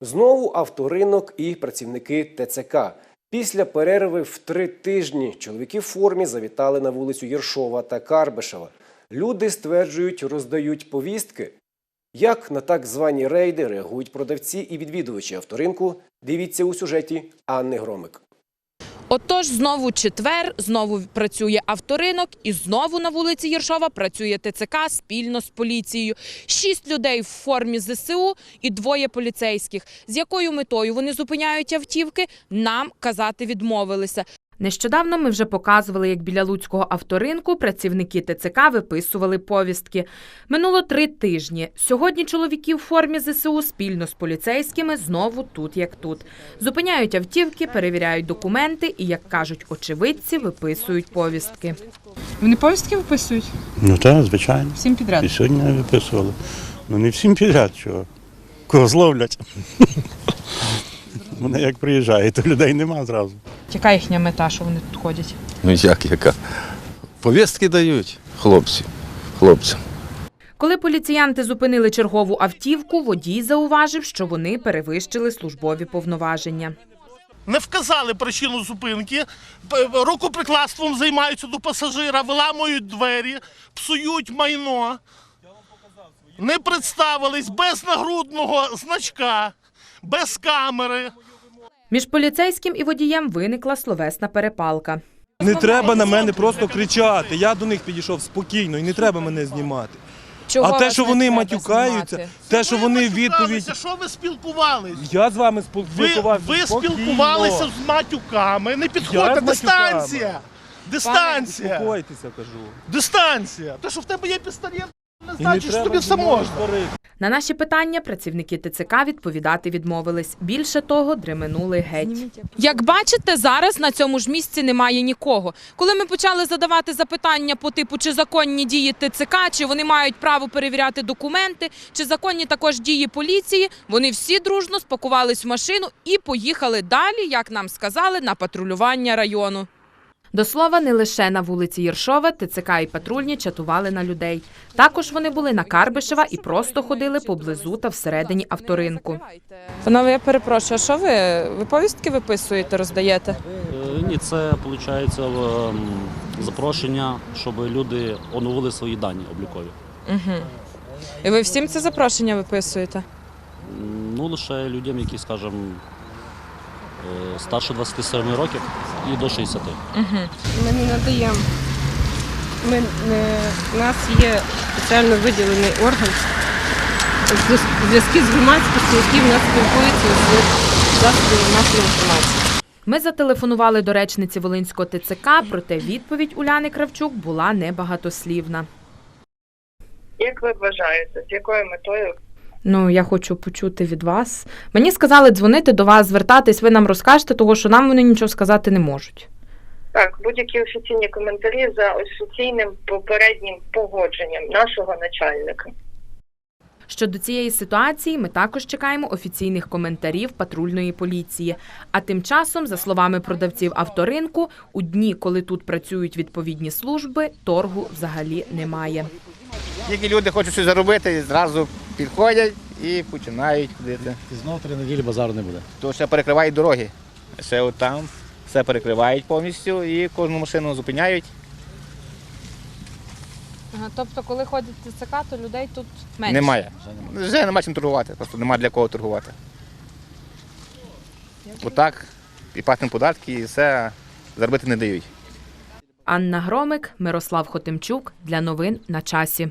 Знову авторинок і працівники ТЦК. Після перерви в три тижні чоловіки в формі завітали на вулицю Єршова та Карбишева. Люди стверджують, роздають повістки. Як на так звані рейди реагують продавці і відвідувачі авторинку? Дивіться у сюжеті Анни Громик. Отож, знову четвер, знову працює авторинок, і знову на вулиці Єршова працює ТЦК спільно з поліцією. Шість людей в формі ЗСУ і двоє поліцейських. З якою метою вони зупиняють автівки, нам казати відмовилися. Нещодавно ми вже показували, як біля Луцького авторинку працівники ТЦК виписували повістки. Минуло три тижні. Сьогодні чоловіки в формі ЗСУ спільно з поліцейськими знову тут як тут. Зупиняють автівки, перевіряють документи і, як кажуть очевидці, виписують повістки. Вони повістки виписують Ну так, звичайно. всім підряд. І сьогодні виписували. Ну не всім підряд, чого. Кого зловлять. Вони як приїжджають, то людей нема зразу. Яка їхня мета, що вони тут ходять? Ну як яка? Повістки дають хлопці, хлопцям. Коли поліціянти зупинили чергову автівку, водій зауважив, що вони перевищили службові повноваження. не вказали причину зупинки, рукоприкладством займаються до пасажира, виламують двері, псують майно, не представились без нагрудного значка, без камери. Між поліцейським і водієм виникла словесна перепалка. Не треба на мене просто кричати. Я до них підійшов спокійно і не треба мене знімати. а те, що вони матюкаються, те, що вони відповідь. Що ви спілкувались? Я з вами спілкувався. ви спокійно. спілкувалися з матюками. Не підходьте. Дистанція! Дистанція! Успокойтеся, кажу. Дистанція! Те, що в тебе є пістолет, не значить, що тобі все можна. На наші питання працівники ТЦК відповідати відмовились. Більше того, дременули геть. Як бачите, зараз на цьому ж місці немає нікого. Коли ми почали задавати запитання по типу, чи законні дії ТЦК, чи вони мають право перевіряти документи, чи законні також дії поліції, вони всі дружно спакувались в машину і поїхали далі, як нам сказали, на патрулювання району. До слова, не лише на вулиці Єршова ТЦК і патрульні чатували на людей. Також вони були на Карбишева і просто ходили поблизу та всередині авторинку. Панове, я перепрошую, а що ви? Ви повістки виписуєте, роздаєте? Е, Ні, це виходить запрошення, щоб люди оновили свої дані облікові. Угу. І ви всім це запрошення виписуєте? Ну, лише людям, які, скажімо, старше 27 років і до 60. Угу. Ми не надаємо. Ми, не, у нас є спеціально виділений орган в зв'яз- в зв'язку з громадськістю, який в нас спілкується з засобами масової інформації. Ми зателефонували до речниці Волинського ТЦК, проте відповідь Уляни Кравчук була небагатослівна. Як ви вважаєте, з якою метою Ну, я хочу почути від вас. Мені сказали дзвонити до вас, звертатись, ви нам розкажете, того що нам вони нічого сказати не можуть. так, будь-які офіційні коментарі за офіційним попереднім погодженням нашого начальника? Щодо цієї ситуації, ми також чекаємо офіційних коментарів патрульної поліції. А тим часом, за словами продавців авторинку, у дні, коли тут працюють відповідні служби, торгу взагалі немає. Тільки люди хочуть щось заробити, зразу підходять і починають ходити. І знову три неділі базару не буде. То ще перекривають дороги. Ще от там все перекривають повністю і кожну машину зупиняють. тобто, коли ходять ТЦК, то людей тут менше. Немає. Вже нема чим торгувати, просто нема для кого торгувати. Отак, і платимо податки, і все заробити не дають. Анна Громик, Мирослав Хотимчук для новин на часі.